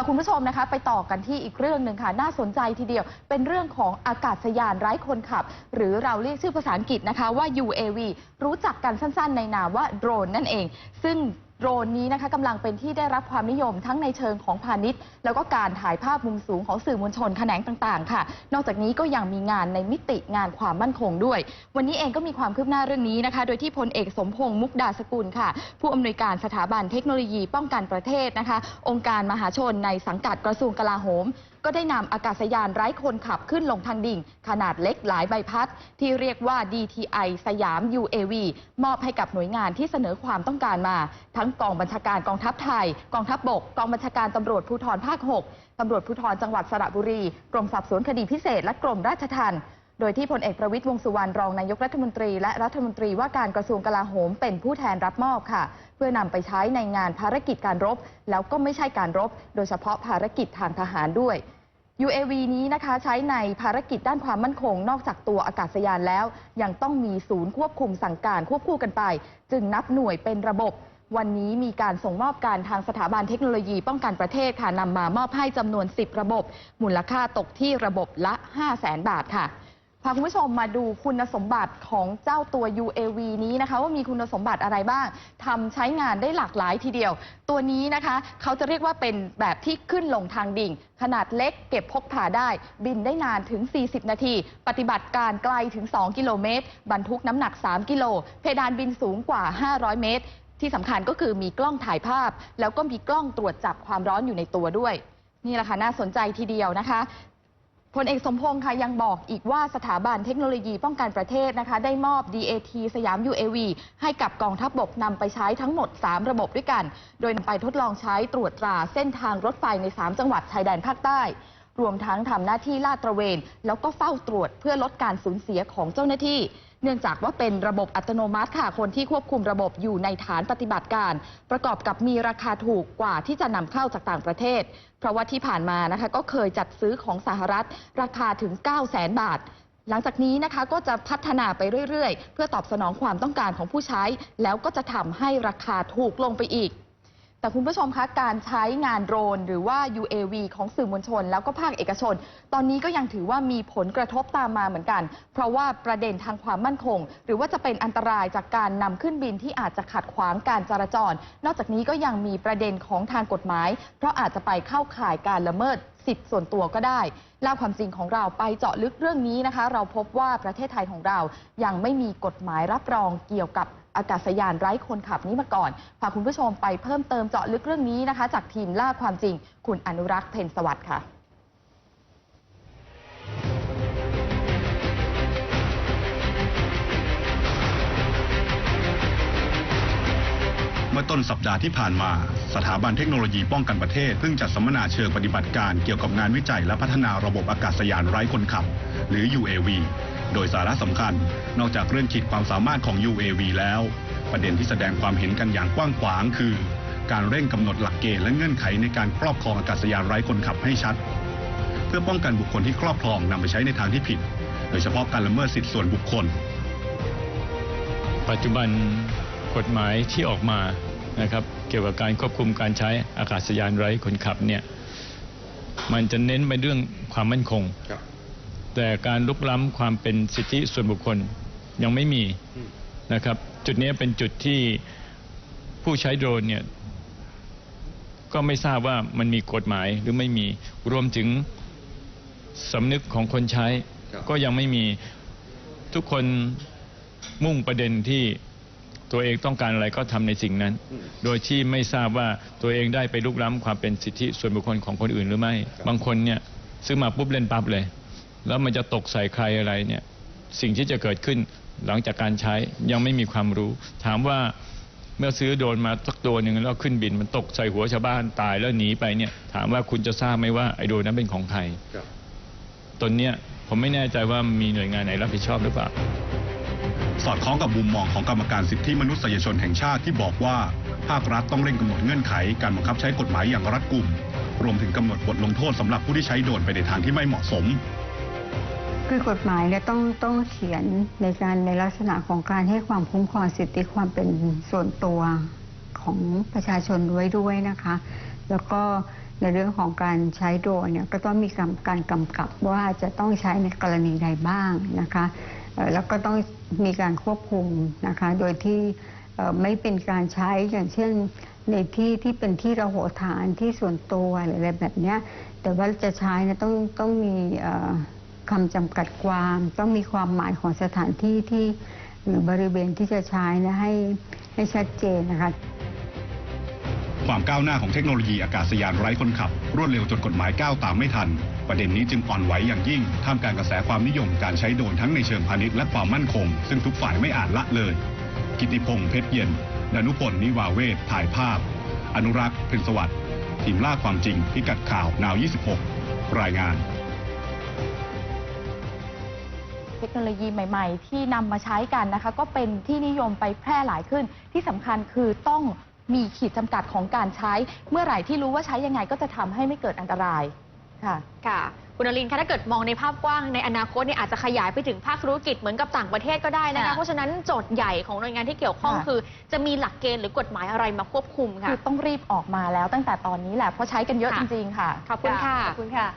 าคุณผู้ชมนะคะ ไปต่อกันที่อีกเรื่องหนึ่งค่ะ น่าสนใจทีเดียว เป็นเรื่องของอากาศยานไร้คนขับ หรือเราเรียกชื่อภาษาอังกฤษนะคะว่า UAV รู้จักกันสั้นๆ ในนามว่าโดรนนั่นเอง ซึ่ง โดรนนี้นะคะกำลังเป็นที่ได้รับความนิยมทั้งในเชิงของพาณิชย์ แล้วก็การถ่ายภาพมุมสูงของสื่อมวลชนแขนงต่างๆ ค่ะ นอกจากนี้ก็ยังมีงานในมิติงานความมั่นคงด้วย วันนี้เองก็มีความคืบหน้าเรื่องนี้นะคะ โดยที่พลเอกสมพงษ์มุกดาสกุลค่ะ ผู้อำนวยการสถาบันเทคโนโลยีป้องกันประเทศนะคะ องค์การมหาชนในสังกัดกระทรวงกลาโหม ก็ได้นำอากาศยานไร้คนขับขึ้นลงทางดิ่ง ขนาดเล็กหลายใบพัด ที่เรียกว่า DTI สยาม UAV มอบให้กับหน่วยงานที่เสนอความต้องการมา ทั้งกองบัญชาการกองทัพไทย กองทัพบบก กองบัญชาการตำรวจภูธรภาค 6ตำรวจภูธรจังหวัดสระบุรี กรมสอบสวนคดีพิเศษ และกรมราชทัณฑ์โดยที่พลเอกประวิตยวงสุวรรณรองนายกรัฐมนตรี และรัฐมนตรีว่าการกระทรวงกลาโหมเป็นผู้แทนรับมอบค่ะ เพื่อนำไปใช้ในงานภารกิจการรบ แล้วก็ไม่ใช่การรบ โดยเฉพาะภารกิจทางทหารด้วย UAV นี้นะคะใช้ในภารกิจด้านความมั่นคง นอกจากตัวอากาศยานแล้ว ยังต้องมีศูนย์ควบคุมสั่งการควบคู่กันไป จึงนับหน่วยเป็นระบบ วันนี้มีการส่งมอบการทางสถาบันเทคโนโลยีป้องกันประเทศค่ะนำมามอบให้จำนวน 10 ระบบ มูลค่าตกที่ระบบละ 5 0 0แสนบาทค่ะ พาคุณผู้ชมมาดูคุณสมบัติของเจ้าตัว UAV นี้นะคะ ว่ามีคุณสมบัติอะไรบ้างทำใช้งานได้หลากหลายทีเดียว ตัวนี้นะคะ เขาจะเรียกว่าเป็นแบบที่ขึ้นลงทางดิ่ง ขนาดเล็กเก็บพกพาได้ บินได้นานถึง 40 นาที ปฏิบัติการไกลถึง 2 กิโลเมตร บรรทุกน้ำหนัก 3 กิโล เพดานบินสูงกว่า 500 เมตร ที่สำคัญก็คือมีกล้องถ่ายภาพ แล้วก็มีกล้องตรวจจับความร้อนอยู่ในตัวด้วยนี่แหละค่ะน่าสนใจทีเดียวนะคะ พลเอกสมพงษ์ค่ะยังบอกอีกว่าสถาบันเทคโนโลยีป้องกันประเทศนะคะ ได้มอบ DAT สยาม UAV ให้กับกองทัพบบกนำไปใช้ทั้งหมด 3 ระบบด้วยกัน โดยนำไปทดลองใช้ตรวจตราเส้นทางรถไฟใน 3 จังหวัดชายแดนภาคใต้ รวมทั้งทำหน้าที่ลาดตระเวน แล้วก็เฝ้าตรวจเพื่อลดการสูญเสียของเจ้าหน้าที่ เนื่องจากว่าเป็นระบบอัตโนมัติค่ะ คนที่ควบคุมระบบอยู่ในฐานปฏิบัติการ ประกอบกับมีราคาถูกกว่าที่จะนำเข้าจากต่างประเทศ เพราะว่าที่ผ่านมานะคะก็เคยจัดซื้อของสหรัฐ ราคาถึง 9 0 0 0 0 0 บาทหลังจากนี้นะคะก็จะพัฒนาไปเรื่อย ๆ เพื่อตอบสนองความต้องการของผู้ใช้ แล้วก็จะทำให้ราคาถูกลงไปอีก แต่คุณผู้ชมคะการใช้งานโดรน หรือว่า UAV ของสื่อมวลชน แล้วก็ภาคเอกชน ตอนนี้ก็ยังถือว่ามีผลกระทบตามมาเหมือนกัน เพราะว่าประเด็นทางความมั่นคง หรือว่าจะเป็นอันตรายจากการนำขึ้นบินที่อาจจะขัดขวางการจราจร นอกจากนี้ก็ยังมีประเด็นของทางกฎหมาย เพราะอาจจะไปเข้าข่ายการละเมิดสิทธิ์ส่วนตัวก็ได้เล่าความจริงของเราไปเจาะลึกเรื่องนี้นะคะ เราพบว่าประเทศไทยของเรายังไม่มีกฎหมายรับรองเกี่ยวกับ อากาศยานไร้คนขับนี้มาก่อนพาคุณผู้ชมไปเพิ่มเติมเจาะลึกเรื่องนี้นะคะ จากทีมล่าความจริง คุณอนุรักษ์เพนสวัสดิ์ค่ะเมื่อต้นสัปดาห์ที่ผ่านมา สถาบันเทคโนโลยีป้องกันประเทศเพิ่งจัดสัมมนาเชิงปฏิบัติการเกี่ยวกับงานวิจัยและพัฒนาระบบอากาศยานไร้คนขับ หรือ UAV โดยสาระสำคัญนอกจากเรื่องขีดความสามารถของ UAV แล้ว ประเด็นที่แสดงความเห็นกันอย่างกว้างขวางคือ การเร่งกำหนดหลักเกณฑ์และเงื่อนไขในการครอบครองอากาศยานไร้คนขับให้ชัด เพื่อป้องกันบุคคลที่ครอบครองนำไปใช้ในทางที่ผิด โดยเฉพาะการละเมิดสิทธิส่วนบุคคล ปัจจุบันกฎหมายที่ออกมานะครับเกี่ยวกับการควบคุมการใช้อากาศยานไร้คนขับเนี่ยมันจะเน้นไปเรื่องความมั่นคง แต่การลุกล้ำความเป็นสิทธิส่วนบุคคลยังไม่มีนะครับ จุดนี้เป็นจุดที่ผู้ใช้โดรนเนี่ยก็ไม่ทราบว่ามันมีกฎหมายหรือไม่มีรวมถึงสำนึกของคนใช้ครับก็ยังไม่มีทุกคนมุ่งประเด็นที่ตัวเองต้องการอะไรก็ทำในสิ่งนั้นอืมโดยที่ไม่ทราบว่าตัวเองได้ไปลุกล้ำความเป็นสิทธิส่วนบุคคลของคนอื่นหรือไม่ครับบางคนเนี่ยซื้อมาปุ๊บเล่นปั๊บเลย แล้วมันจะตกใส่ใครอะไรเนี่ยสิ่งที่จะเกิดขึ้นหลังจากการใช้ยังไม่มีความรู้ ถามว่าเมื่อซื้อโดรนมาสักตัวหนึ่งแล้วขึ้นบินมันตกใส่หัวชาวบ้านตายแล้วหนีไปเนี่ยถามว่าคุณจะทราบไหมว่าไอ้โดรนนั้นเป็นของใครครับตนเนี้ยผมไม่แน่ใจว่ามีหน่วยงานไหนรับผิดชอบหรือเปล่าสอดคล้องกับมุมมองของกรรมการสิทธิมนุษยชนแห่งชาติที่บอกว่า ภาครัฐต้องเร่งกำหนดเงื่อนไขการบังคับใช้กฎหมายอย่างรัดกุม รวมถึงกำหนดบทลงโทษสำหรับผู้ที่ใช้โดรนไปในทางที่ไม่เหมาะสม คือกฎหมายเนี่ยต้องต้องเขียนในการในลักษณะของการให้ความคุ้มครองสิทธิความเป็นส่วนตัวของประชาชนไว้ด้วยนะคะ แล้วก็ในเรื่องของการใช้โดรนเนี่ยก็ต้องมีการกากำกับว่าจะต้องใช้ในกรณีใดบ้างนะคะแล้วก็ต้องมีการควบคุมนะคะ โดยที่ไม่เป็นการใช้อย่างเช่นในที่ที่เป็นที่ระโหฐานที่ส่วนตัวอะไรแบบเนี้ยแต่ว่าจะใช้นะต้องต้องมีอ คำจำกัดความ ต้องมีความหมายของสถานที่ที่หรือบริเวณที่จะใช้นะให้ให้ชัดเจนนะคะความก้าวหน้าของเทคโนโลยีอากาศยานไร้คนขับ รวดเร็วจนกฎหมายก้าวตามไม่ทัน ประเด็นนี้จึงอ่อนไหวอย่างยิ่ง ท่ามกลางกระแสความนิยมการใช้โดรนทั้งในเชิงพาณิชย์และความมั่นคง ซึ่งทุกฝ่ายไม่อาจละเลย กิติพงษ์เพชรเย็นดนุพลนิวาเวศถ่ายภาพ อนุรักษ์พินสวัสดิ์ทีมล่าความจริงพิกัดข่าว นาว 26 รายงาน เทคโนโลยีใหม่ ๆ ที่นำมาใช้กันนะคะ ก็เป็นที่นิยมไปแพร่หลายขึ้น ที่สำคัญคือต้องมีขีดจำกัดของการใช้ เมื่อไหร่ที่รู้ว่าใช้ยังไงก็จะทำให้ไม่เกิดอันตรายค่ะ ค่ะ คุณนรินทร์คะถ้าเกิดมองในภาพกว้างในอนาคตเนี่ยอาจจะขยายไปถึงภาคธุรกิจเหมือนกับต่างประเทศก็ได้นะคะ ค่ะเพราะฉะนั้นโจทย์ใหญ่ของหน่วยงานที่เกี่ยวข้องค่ะ คือ จะมีหลักเกณฑ์หรือกฎหมายอะไรมาควบคุมค่ะ คือต้องรีบออกมาแล้วตั้งแต่ตอนนี้แหละเพราะใช้กันเยอะค่ะจริงๆค่ะ ขอบคุณค่ะ ขอบคุณค่ะ